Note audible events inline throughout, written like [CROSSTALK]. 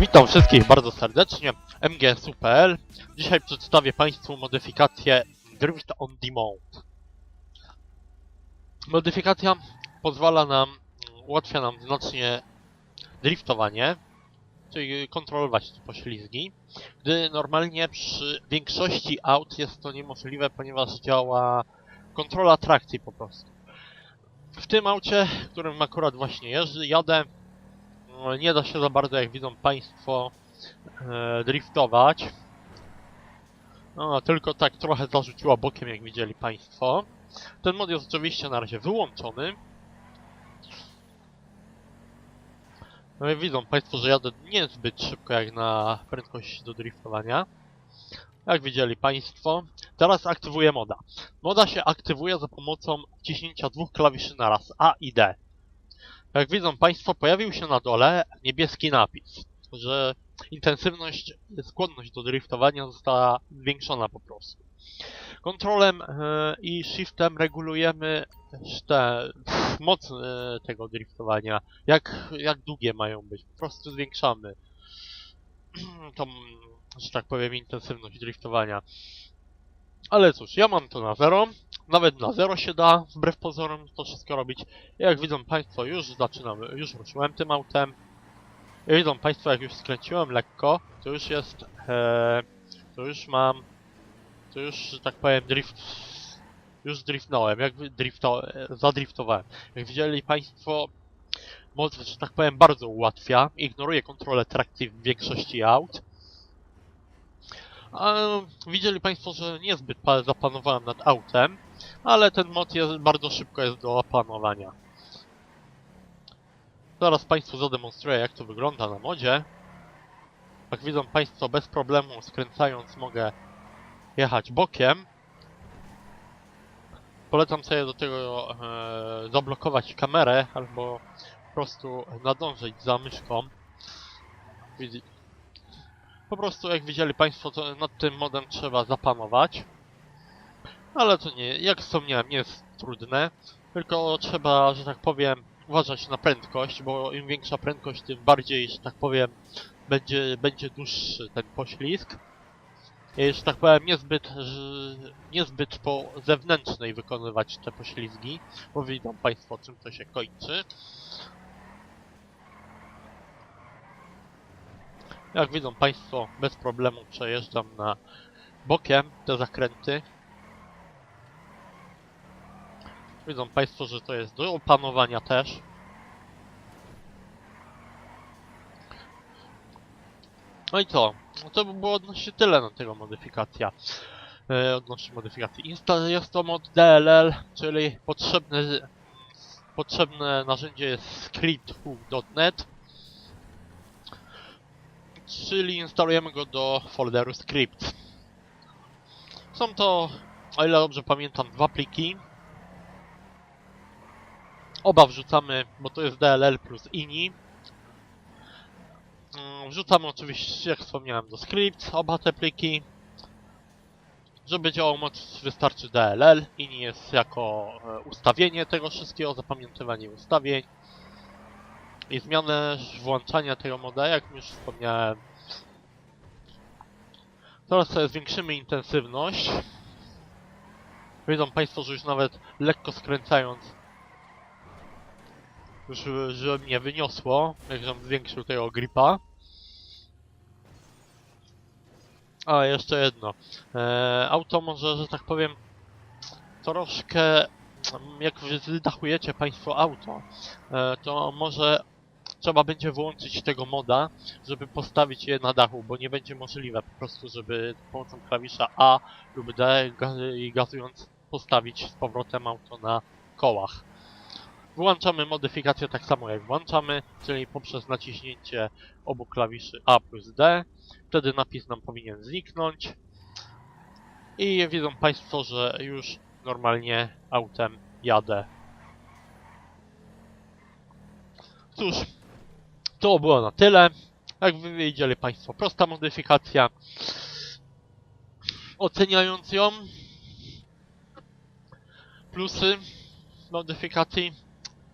Witam wszystkich bardzo serdecznie, MGSU.pl. Dzisiaj przedstawię Państwu modyfikację Drift on Demand. Modyfikacja pozwala nam, ułatwia nam znacznie driftowanie, czyli kontrolować poślizgi, gdy normalnie przy większości aut jest to niemożliwe, ponieważ działa kontrola trakcji po prostu. W tym aucie, którym akurat właśnie jeżdżę, jadę, nie da się za bardzo, jak widzą Państwo, e, driftować. No, tylko tak trochę zarzuciła bokiem, jak widzieli Państwo. Ten mod jest oczywiście na razie wyłączony. No i widzą Państwo, że jadę niezbyt szybko jak na prędkość do driftowania. Jak widzieli Państwo. Teraz aktywuję moda. Moda się aktywuje za pomocą wciśnięcia dwóch klawiszy naraz A i D. Jak widzą Państwo, pojawił się na dole niebieski napis, że intensywność, skłonność do driftowania została zwiększona po prostu. Kontrolem e, i shiftem regulujemy te, moc e, tego driftowania, jak, jak długie mają być, po prostu zwiększamy [CLEARS THROAT] tą, że tak powiem, intensywność driftowania. Ale cóż, ja mam to na zero. Nawet na zero się da, wbrew pozorom, to wszystko robić. Jak widzą Państwo, już zaczynamy, już ruszyłem tym autem. I widzą Państwo, jak już skręciłem lekko, to już jest, e, to już mam, to już, że tak powiem, drift, już driftnąłem, jak drifto, zadriftowałem. Jak widzieli Państwo, moc, że tak powiem, bardzo ułatwia, ignoruje kontrolę trakcji w większości aut. Widzieli Państwo, że niezbyt pa- zapanowałem nad autem, ale ten mod jest bardzo szybko jest do opanowania. Zaraz Państwu zademonstruję jak to wygląda na modzie. Jak widzą Państwo, bez problemu skręcając mogę jechać bokiem. Polecam sobie do tego e, zablokować kamerę albo po prostu nadążyć za myszką. Po prostu jak widzieli Państwo, to nad tym modem trzeba zapanować. Ale to nie, jak wspomniałem, nie jest trudne. Tylko trzeba, że tak powiem, uważać na prędkość, bo im większa prędkość, tym bardziej, że tak powiem, będzie, będzie dłuższy ten poślizg. I, że tak powiem, niezbyt, niezbyt po zewnętrznej wykonywać te poślizgi, bo widzą Państwo, czym to się kończy. Jak widzą Państwo, bez problemu przejeżdżam na bokiem te zakręty. Widzą Państwo, że to jest do opanowania też. No i co? No to by było odnośnie tyle na tego modyfikacja. E, odnośnie modyfikacji. Insta jest to mod DLL, czyli potrzebne, potrzebne narzędzie jest scripthook.net czyli instalujemy go do folderu scripts. Są to, o ile dobrze pamiętam, dwa pliki. Oba wrzucamy, bo to jest DLL plus INI. Mm, Wrzucamy oczywiście, jak wspomniałem, do script oba te pliki. Żeby działał moc wystarczy DLL. INI jest jako e, ustawienie tego wszystkiego, zapamiętywanie ustawień. I zmianę włączania tego moda, jak już wspomniałem. Teraz sobie zwiększymy intensywność. Widzą Państwo, że już nawet lekko skręcając już, że mnie wyniosło, jak żem zwiększył tego gripa. A, jeszcze jedno. E, auto może, że tak powiem, troszkę, jak wydachujecie Państwo auto, e, to może trzeba będzie włączyć tego moda, żeby postawić je na dachu, bo nie będzie możliwe po prostu, żeby pomocą klawisza A lub D i gazując postawić z powrotem auto na kołach. Wyłączamy modyfikację tak samo jak włączamy, czyli poprzez naciśnięcie obu klawiszy A plus D. Wtedy napis nam powinien zniknąć. I widzą Państwo, że już normalnie autem jadę. Cóż, to było na tyle. Jak wy widzieli Państwo, prosta modyfikacja. Oceniając ją, plusy modyfikacji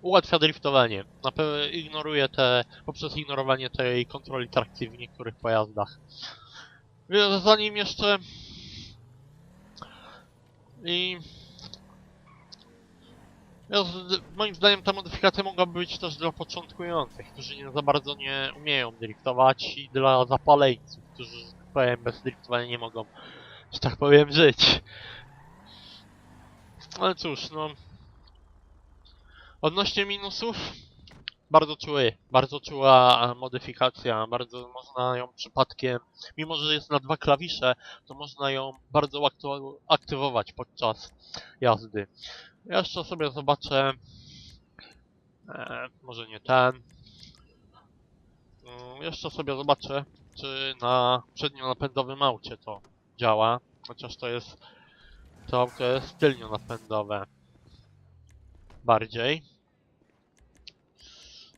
ułatwia driftowanie. Na pewno ignoruje te, poprzez ignorowanie tej kontroli trakcji w niektórych pojazdach. Zanim jeszcze... I... Z, moim zdaniem ta modyfikacja mogłaby być też dla początkujących, którzy nie za bardzo nie umieją driftować i dla zapaleńców, którzy, tak powiem, bez driftowania nie mogą, że tak powiem, żyć. Ale cóż, no... Odnośnie minusów, bardzo czuły, bardzo czuła modyfikacja, bardzo można ją przypadkiem, mimo że jest na dwa klawisze, to można ją bardzo aktywować podczas jazdy. Jeszcze sobie zobaczę, e, może nie ten, Mm, jeszcze sobie zobaczę, czy na przednionapędowym aucie to działa, chociaż to jest, to auto jest tylnionapędowe bardziej.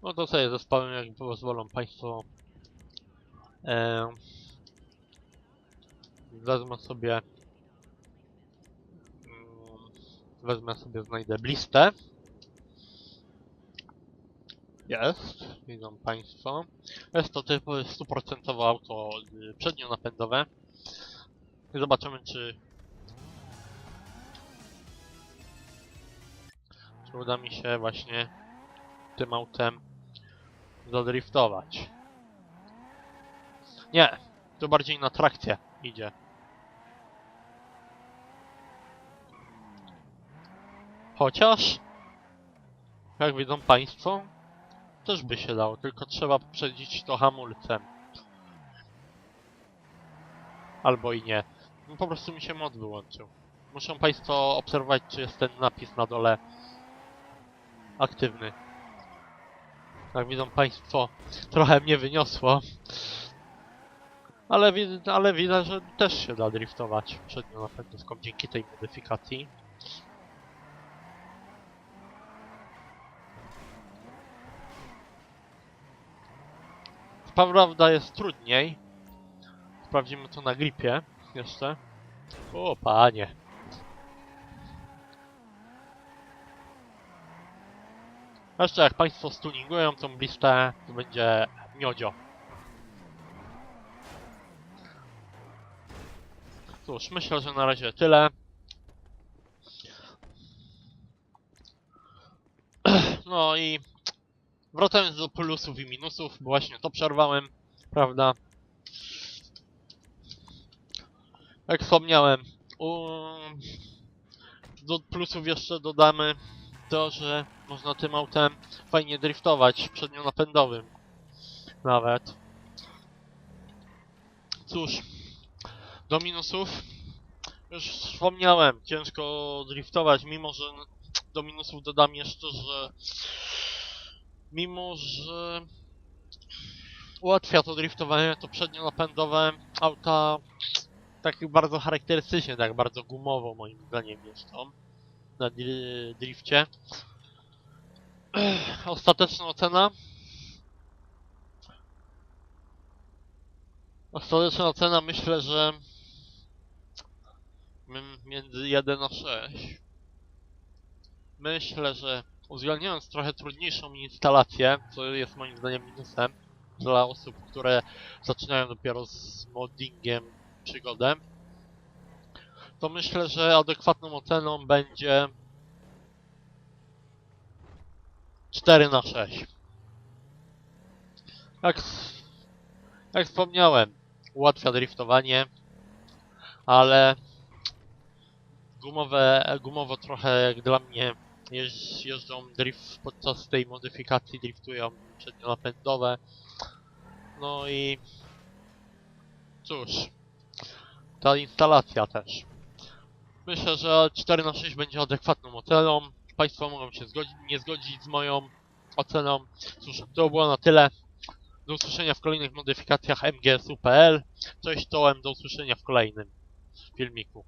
No to sobie zespołem, jak pozwolą Państwo. E, wezmę sobie. Wezmę sobie, znajdę listę. Jest, widzą Państwo. Jest to typowe 100% auto y, przednionapędowe. Zobaczymy, czy czy uda mi się właśnie tym autem zadriftować. Nie, to bardziej na trakcję idzie. Chociaż, jak widzą Państwo, też by się dało, tylko trzeba poprzedzić to hamulcem. Albo i nie. No, po prostu mi się mod wyłączył. Muszą Państwo obserwować, czy jest ten napis na dole aktywny. Jak widzą Państwo, trochę mnie wyniosło. Ale, ale widać, że też się da driftować przednią napędówką dzięki tej modyfikacji. Prawda jest trudniej. Sprawdzimy to na gripie jeszcze. O panie. Jeszcze jak Państwo stuningują tą listę, to będzie miodzio. Cóż, myślę, że na razie tyle. [CLEARS THROAT] No i wracając do plusów i minusów, bo właśnie to przerwałem, prawda? Jak wspomniałem, do plusów jeszcze dodamy to, że można tym autem fajnie driftować przednionapędowym nawet. Cóż, do minusów już wspomniałem, ciężko driftować, mimo że do minusów dodam jeszcze, że mimo że ułatwia to driftowanie, to przednionapędowe auta tak bardzo charakterystycznie, tak bardzo gumowo moim zdaniem jeżdżą na dri- drifcie. Ostateczna ocena. Ostateczna ocena myślę, że między 1 a 6. Myślę, że uwzględniając trochę trudniejszą instalację, co jest moim zdaniem minusem dla osób, które zaczynają dopiero z moddingiem przygodę, to myślę, że adekwatną oceną będzie 4 na 6. Jak, jak wspomniałem, ułatwia driftowanie, ale gumowe, gumowo trochę jak dla mnie jeź, jeżdżą drift podczas tej modyfikacji, driftują przednionapędowe. No i cóż, ta instalacja też. Myślę, że 4 na 6 będzie adekwatną oceną. Państwo mogą się zgodzić, nie zgodzić z moją oceną. Cóż, to było na tyle. Do usłyszenia w kolejnych modyfikacjach MGSU.pl. Cześć czołem, do usłyszenia w kolejnym filmiku.